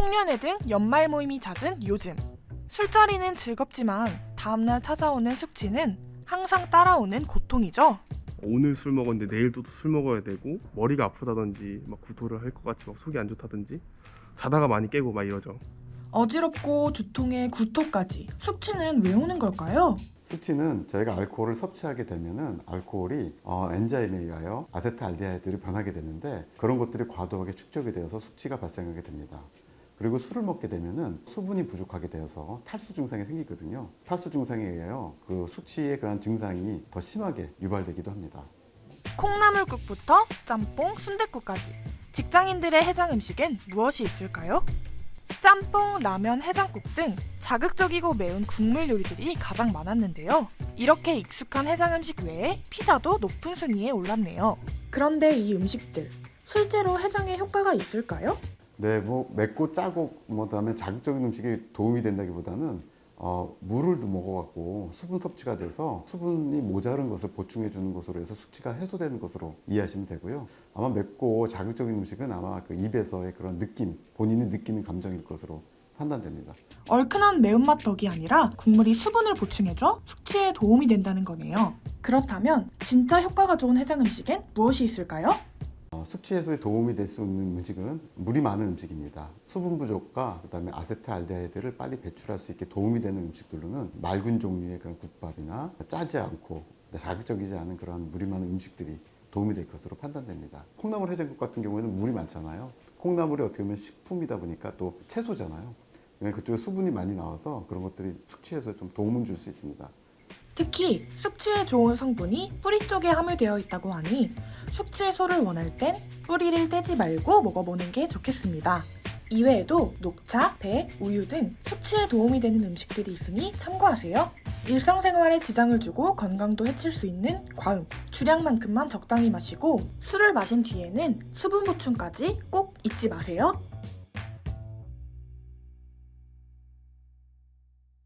송년회 등 연말 모임이 잦은 요즘. 술자리는 즐겁지만 다음날 찾아오는 숙취는 항상 따라오는 고통이죠. 오늘 술 먹었는데 내일도 또 술 먹어야 되고 머리가 아프다든지 막 구토를 할 것 같이 막 속이 안 좋다든지 자다가 많이 깨고 막 이러죠. 어지럽고 두통에 구토까지. 숙취는 왜 오는 걸까요? 수치는 저희가 알코올을 섭취하게 되면은 알코올이 어, 엔자임에 의하여 아세트알데하이드를 변하게 되는데 그런 것들이 과도하게 축적이 되어서 숙취가 발생하게 됩니다. 그리고 술을 먹게 되면은 수분이 부족하게 되어서 탈수 증상이 생기거든요. 탈수 증상에 의하여 그 숙취의 그런 증상이 더 심하게 유발되기도 합니다. 콩나물국부터 짬뽕, 순댓국까지. 직장인들의 해장 음식엔 무엇이 있을까요? 짬뽕, 라면, 해장국 등 자극적이고 매운 국물 요리들이 가장 많았는데요. 이렇게 익숙한 해장 음식 외에 피자도 높은 순위에 올랐네요. 그런데 이 음식들 실제로 해장에 효과가 있을까요? 네, 뭐 맵고 짜고 뭐 그다음에 자극적인 음식이 도움이 된다기보다는 어, 물을 먹어갖고 수분 섭취가 돼서 수분이 모자른 것을 보충해 주는 것으로 해서 숙취가 해소되는 것으로 이해하시면 되고요. 아마 맵고 자극적인 음식은 아마 그 입에서의 그런 느낌, 본인이 느끼는 감정일 것으로 판단됩니다. 얼큰한 매운맛 덕이 아니라 국물이 수분을 보충해줘 숙취에 도움이 된다는 거네요. 그렇다면 진짜 효과가 좋은 해장 음식엔 무엇이 있을까요? 어, 숙취 해소에 도움이 될 수 있는 음식은 물이 많은 음식입니다. 수분 부족과 그다음에 아세트알데하이드를 빨리 배출할 수 있게 도움이 되는 음식들로는 맑은 종류의 그런 국밥이나 짜지 않고 자극적이지 않은 그런 물이 많은 음식들이 도움이 될 것으로 판단됩니다. 콩나물 해장국 같은 경우에는 물이 많잖아요. 콩나물이 어떻게 보면 식품이다 보니까 또 채소잖아요. 그쪽에 수분이 많이 나와서 그런 것들이 숙취 해소에 좀 도움을 줄 수 있습니다. 특히 숙취에 좋은 성분이 뿌리 쪽에 함유되어 있다고 하니 숙취 해소를 원할 땐 뿌리를 떼지 말고 먹어보는 게 좋겠습니다. 이외에도 녹차, 배, 우유 등 숙취에 도움이 되는 음식들이 있으니 참고하세요. 일상생활에 지장을 주고 건강도 해칠 수 있는 과음, 주량만큼만 적당히 마시고 술을 마신 뒤에는 수분 보충까지 꼭 잊지 마세요.